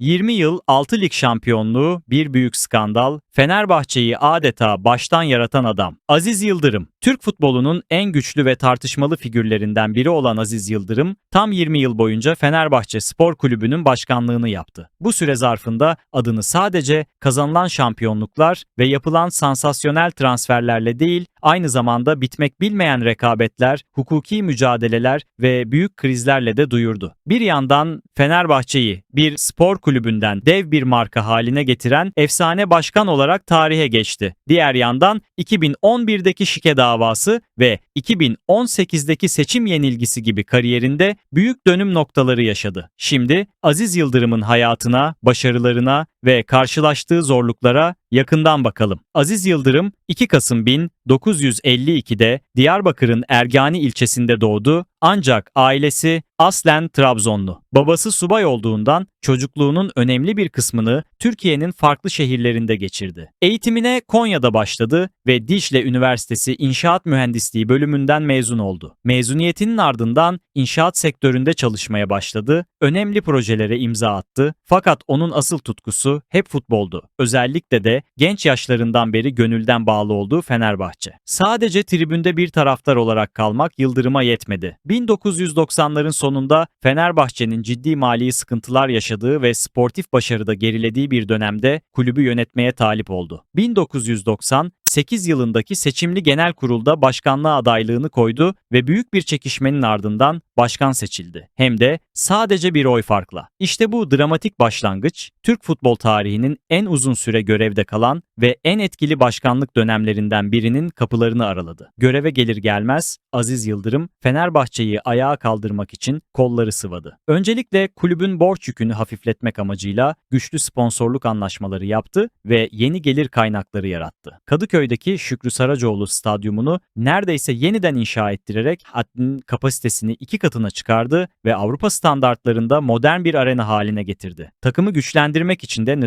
20 yıl 6 lig şampiyonluğu, bir büyük skandal, Fenerbahçe'yi adeta baştan yaratan adam. Aziz Yıldırım, Türk futbolunun en güçlü ve tartışmalı figürlerinden biri olan Aziz Yıldırım, tam 20 yıl boyunca Fenerbahçe Spor Kulübü'nün başkanlığını yaptı. Bu süre zarfında adını sadece kazanılan şampiyonluklar ve yapılan sansasyonel transferlerle değil, aynı zamanda bitmek bilmeyen rekabetler, hukuki mücadeleler ve büyük krizlerle de duyurdu. Bir yandan Fenerbahçe'yi bir spor kulübünden dev bir marka haline getiren efsane başkan olarak tarihe geçti. Diğer yandan 2011'deki şike davası ve 2018'deki seçim yenilgisi gibi kariyerinde büyük dönüm noktaları yaşadı. Şimdi Aziz Yıldırım'ın hayatına, başarılarına ve karşılaştığı zorluklara yakından bakalım. Aziz Yıldırım 2 Kasım 1952'de Diyarbakır'ın Ergani ilçesinde doğdu ancak ailesi aslen Trabzonlu. Babası subay olduğundan çocukluğunun önemli bir kısmını Türkiye'nin farklı şehirlerinde geçirdi. Eğitimine Konya'da başladı ve Dicle Üniversitesi İnşaat Mühendisliği bölümünden mezun oldu. Mezuniyetinin ardından inşaat sektöründe çalışmaya başladı, önemli projelere imza attı fakat onun asıl tutkusu hep futboldu. Özellikle de genç yaşlarından beri gönülden bağlı olduğu Fenerbahçe. Sadece tribünde bir taraftar olarak kalmak Yıldırım'a yetmedi. 1990'ların sonunda Fenerbahçe'nin ciddi mali sıkıntılar yaşadığı ve sportif başarıda gerilediği bir dönemde kulübü yönetmeye talip oldu. 1990 8 yılındaki seçimli genel kurulda başkanlığa adaylığını koydu ve büyük bir çekişmenin ardından başkan seçildi. Hem de sadece bir oy farkla. İşte bu dramatik başlangıç Türk futbol tarihinin en uzun süre görevde kalan ve en etkili başkanlık dönemlerinden birinin kapılarını araladı. Göreve gelir gelmez Aziz Yıldırım Fenerbahçe'yi ayağa kaldırmak için kolları sıvadı. Öncelikle kulübün borç yükünü hafifletmek amacıyla güçlü sponsorluk anlaşmaları yaptı ve yeni gelir kaynakları yarattı. Kadıköy'deki Şükrü Saracoğlu stadyumunu neredeyse yeniden inşa ettirerek haddinin kapasitesini iki katına çıkardı ve Avrupa standartlarında modern bir arena haline getirdi. Takımı güçlendirmek için de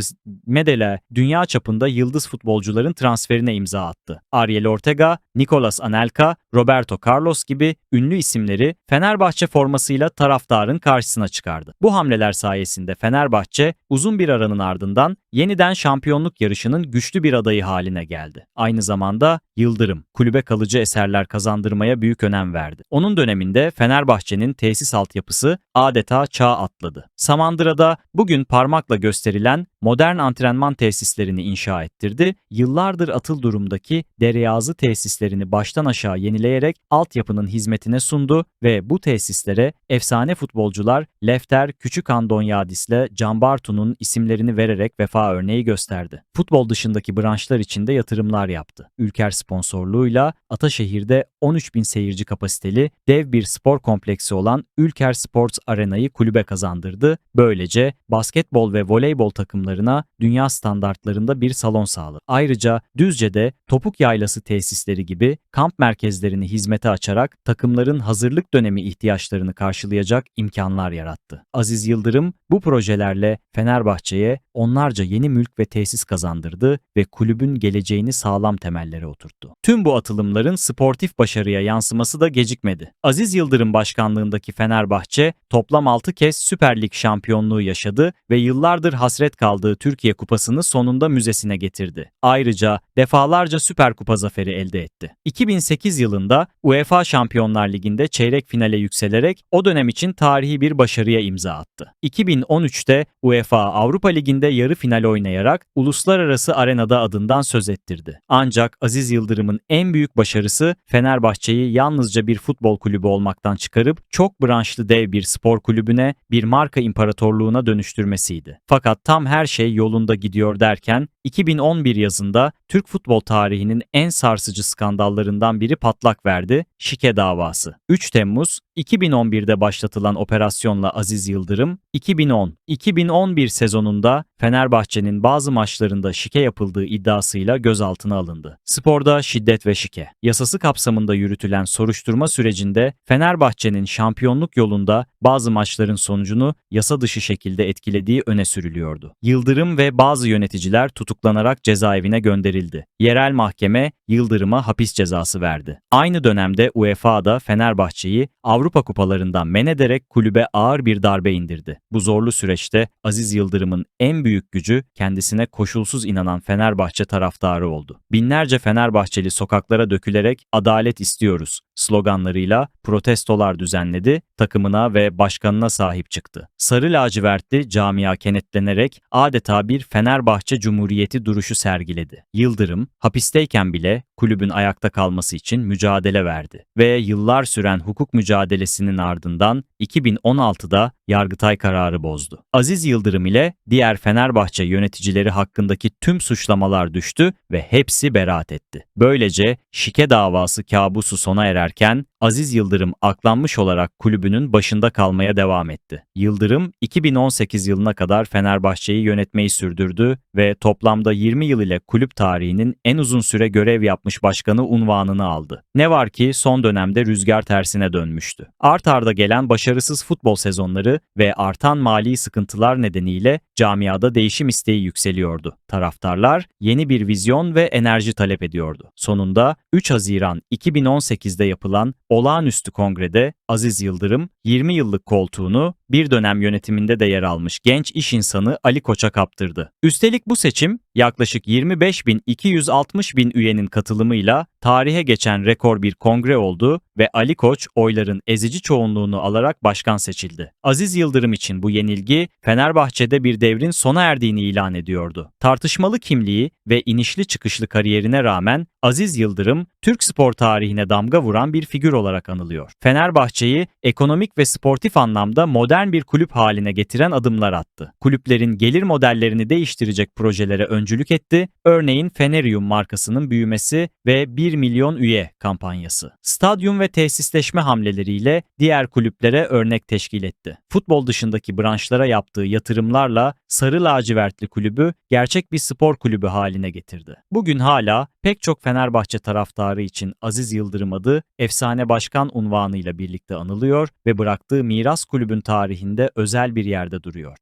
Medela dünya çapında yıldız futbolcuların transferine imza attı. Ariel Ortega, Nicolas Anelka, Roberto Carlos gibi ünlü isimleri Fenerbahçe formasıyla taraftarın karşısına çıkardı. Bu hamleler sayesinde Fenerbahçe uzun bir aranın ardından yeniden şampiyonluk yarışının güçlü bir adayı haline geldi. Aynı zamanda Yıldırım kulübe kalıcı eserler kazandırmaya büyük önem verdi. Onun döneminde Fenerbahçe'nin tesis altyapısı adeta çağ atladı. Samandıra'da bugün parmakla gösterilen modern antrenman tesislerini inşa ettirdi. Yıllardır atıl durumdaki Dereyazı tesislerini baştan aşağı yenileyerek altyapının hizmetine sundu ve bu tesislere efsane futbolcular Lefter Küçük Andonyadis ile Can Bartu'nun isimlerini vererek vefa örneği gösterdi. Futbol dışındaki branşlar için de yatırımlar yaptı. Ülker sponsorluğuyla Ataşehir'de 13 bin seyirci kapasiteli dev bir spor kompleksi olan Ülker Sports Arena'yı kulübe kazandırdı. Böylece basketbol ve voleybol takımlarına dünya standartlarında bir salon sağladı. Ayrıca Düzce'de topuk yaylası tesisleri gibi kamp merkezlerini hizmete açarak takımların hazırlık dönemi ihtiyaçlarını karşılayacak imkanlar yarattı. Aziz Yıldırım bu projelerle Fenerbahçe'ye onlarca yeni mülk ve tesis kazandırdı ve kulübün geleceğini sağlam temellere oturttu. Tüm bu atılımların sportif başarıya yansıması da gecikmedi. Aziz Yıldırım başkanlığındaki Fenerbahçe toplam 6 kez Süper Lig şampiyonluğu yaşadı ve yıllardır hasret kaldığı Türkiye Kupası'nı sonunda müzesine getirdi. Ayrıca defalarca Süper Kupa zaferi elde etti. 2008 yılında UEFA Şampiyonlar Ligi'nde çeyrek finale yükselerek o dönem için tarihi bir başarıya imza attı. 2013'te UEFA Avrupa Ligi'nde yarı final oynayarak uluslararası arenada adından söz ettirdi. Ancak Aziz Yıldırım'ın en büyük başarısı Fenerbahçe'yi yalnızca bir futbol kulübü olmaktan çıkarıp çok branşlı dev bir spor kulübüne, bir marka imparatorluğuna dönüştürmesiydi. Fakat tam her şey yolunda gidiyor derken 2011 yazında Türk futbol tarihinin en sarsıcı skandallarından biri patlak verdi, şike davası. 3 Temmuz 2011'de başlatılan operasyonla Aziz Yıldırım, 2010-2011 sezonunda Fenerbahçe'nin bazı maçlarında şike yapıldığı iddiasıyla gözaltına alındı. Sporda şiddet ve şike. Yasası kapsamında yürütülen soruşturma sürecinde Fenerbahçe'nin şampiyonluk yolunda bazı maçların sonucunu yasa dışı şekilde etkilediği öne sürülüyordu. Yıldırım ve bazı yöneticiler tutuklanarak cezaevine gönderildi. Yerel mahkeme Yıldırım'a hapis cezası verdi. Aynı dönemde UEFA da Fenerbahçe'yi Avrupa kupalarından men ederek kulübe ağır bir darbe indirdi. Bu zorlu süreçte Aziz Yıldırım'ın en büyük gücü kendisine koşulsuz inanan Fenerbahçe taraftarı oldu. Binlerce Fenerbahçeli sokaklara dökülerek adalet istiyoruz sloganlarıyla protestolar düzenledi, takımına ve başkanına sahip çıktı. Sarı lacivertli camia kenetlenerek adeta bir Fenerbahçe Cumhuriyeti duruşu sergiledi. Yıldırım hapisteyken bile kulübün ayakta kalması için mücadele verdi ve yıllar süren hukuk mücadelesinin ardından 2016'da Yargıtay kararı bozdu. Aziz Yıldırım ile diğer Fenerbahçe yöneticileri hakkındaki tüm suçlamalar düştü ve hepsi beraat etti. Böylece şike davası kabusu sona ererken Aziz Yıldırım aklanmış olarak kulübünün başında kalmaya devam etti. Yıldırım 2018 yılına kadar Fenerbahçe'yi yönetmeyi sürdürdü ve toplamda 20 yıl ile kulüp tarihinin en uzun süre görev yapmış başkanı unvanını aldı. Ne var ki son dönemde rüzgar tersine dönmüştü. Art arda gelen başarısız futbol sezonları ve artan mali sıkıntılar nedeniyle camiada değişim isteği yükseliyordu. Taraftarlar yeni bir vizyon ve enerji talep ediyordu. Sonunda 3 Haziran 2018'de yapılan olağanüstü kongrede Aziz Yıldırım 20 yıllık koltuğunu bir dönem yönetiminde de yer almış genç iş insanı Ali Koç'a kaptırdı. Üstelik bu seçim yaklaşık 25 bin 260 bin üyenin katılımıyla tarihe geçen rekor bir kongre oldu ve Ali Koç oyların ezici çoğunluğunu alarak başkan seçildi. Aziz Yıldırım için bu yenilgi Fenerbahçe'de bir devrin sona erdiğini ilan ediyordu. Tartışmalı kimliği ve inişli çıkışlı kariyerine rağmen Aziz Yıldırım Türk spor tarihine damga vuran bir figür olarak anılıyor. Fenerbahçe'yi ekonomik ve sportif anlamda modern bir kulüp haline getiren adımlar attı. Kulüplerin gelir modellerini değiştirecek projelere öncülük etti. Örneğin Fenerium markasının büyümesi ve 1 milyon üye kampanyası. Stadyum ve tesisleşme hamleleriyle diğer kulüplere örnek teşkil etti. Futbol dışındaki branşlara yaptığı yatırımlarla Sarı Lacivertli kulübü gerçek bir spor kulübü haline getirdi. Bugün hala pek çok Fenerbahçe taraftarı için Aziz Yıldırım adı efsane başkan unvanıyla birlikte anılıyor ve bıraktığı miras kulübün tarihinde özel bir yerde duruyor.